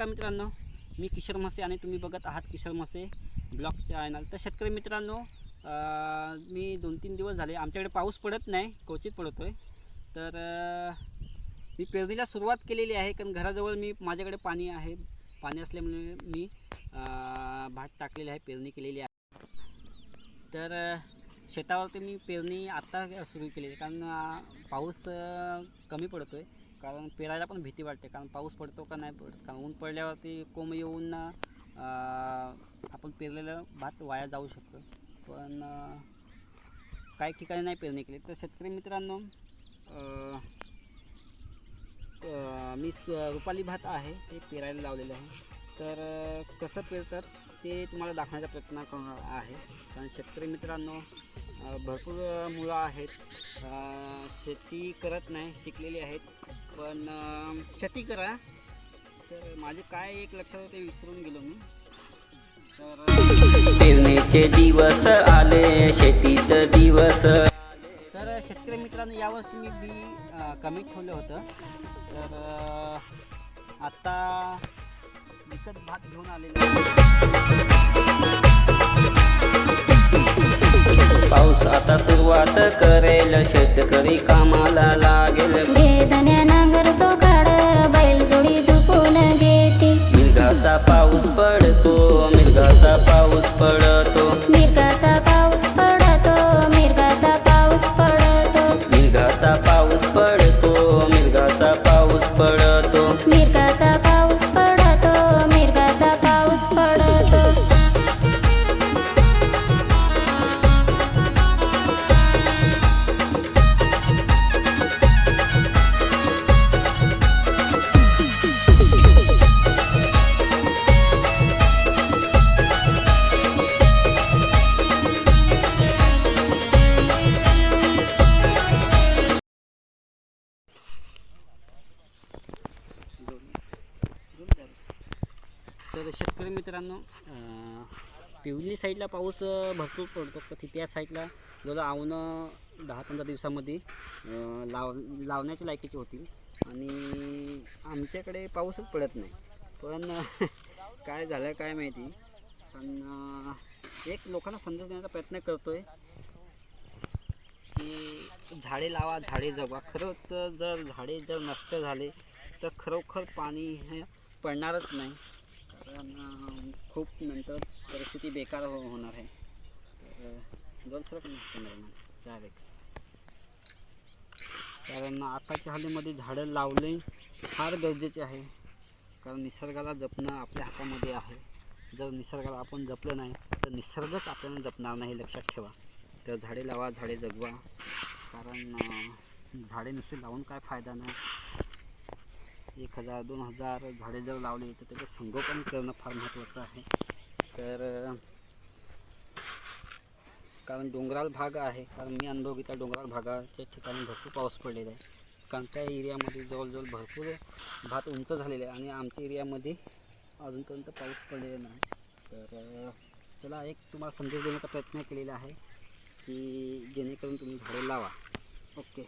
नमस्कार मित्रांनो. मी किशोर मसे आणि तुम्ही बघत आहात किशोर मसे ब्लॉग चॅनल. तर शेतकरी मित्रांनो मी दोन तीन दिवस झाले आमच्याकडे पाऊस पडत नाही क्वचित पडतो आहे तर मी पेरणीला सुरुवात केलेली आहे कारण घराजवळ मी माझ्याकडे पाणी आहे. पाणी असल्यामुळे मी भात टाकलेली आहे पेरणी केलेली आहे. तर शेतावरती मी पेरणी आत्ता सुरू केलेली आहे कारण पाऊस कमी पडतो आहे कारण पेरायला पण भीती वाटते कारण पाऊस पडतो का नाही पडत? कारण ऊन पडल्यावरती कोंब येऊन आपण पेरलेलं भात वाया जाऊ शकतो. पण काही ठिकाणी नाही पेरणी केली. तर शेतकरी मित्रांनो मी स- रुपाली भात आहे ते पेरायला लावलेलं आहे. तर कसं पेरतात ते तुम्हाला दाखवण्याचा प्रयत्न करणार आहे. कारण शेतकरी मित्रांनो भरपूर मुलं आहेत. शेती करत नाही शिकलेली आहेत. पण शेती करा. तर माझे काय एक लक्षात होते विसरून गेलो मी. तर पेरणीचे दिवस आले शेतीचे दिवस शेतकरी मित्रांनो यावर्षी मी बी कमी ठेवलं होतं. तर अ, आत्ता विकत भात घेऊन आलेलो. पाऊस आता सुरुवात करेल. शेतकरी कामाला लागेल. मिरगाचा पाऊस पडतो मिरगाचा पाऊस पडतो. तर शेतकरी मित्रांनो पिवली साईडला पाऊस भरपूर पडतो. तर ती त्या साईडला जवळ आवणं दहा पंधरा दिवसामध्ये लाव लावण्याच्या लायकीची होती. आणि आमच्याकडे पाऊसच पडत नाही. पण काय झालं काय माहिती. पण एक लोकांना समजून देण्याचा प्रयत्न करतो आहे की झाडे लावा झाडे जगवा. खरंच जर झाडे जर नष्ट झाले तर खरोखर पाणी हे पडणारच नाही. कारण खूप नंतर परिस्थिती बेकार हो होणार आहे. तर दोन सरक चालेल कारण आताच्या हालीमध्ये झाडं लावणे फार गरजेचे आहे. कारण निसर्गाला जपणं आपल्या हातामध्ये आहे. जर निसर्गाला आपण जपलं नाही तर निसर्गच आपल्याला जपणार नाही लक्षात ठेवा. तर झाडे लावा झाडे जगवा. कारण झाडे नुसते लावून काय फायदा नाही. एक हजार दोन हजार झाडे जर लावले तर त्याचं संगोपन करणं फार महत्त्वाचं आहे. तर कारण डोंगराळ भाग आहे. कारण मी अनुभव घेतला डोंगराळ भागाच्या ठिकाणी भरपूर पाऊस पडलेला आहे. कारण त्या एरियामध्ये जवळजवळ भरपूर भात उंच झालेला आहे आणि आमच्या एरियामध्ये अजूनपर्यंत पाऊस पडलेला नाही. तर चला एक तुम्हाला संदेश देण्याचा प्रयत्न केलेला आहे की जेणेकरून तुम्ही झाडे लावा. ओके.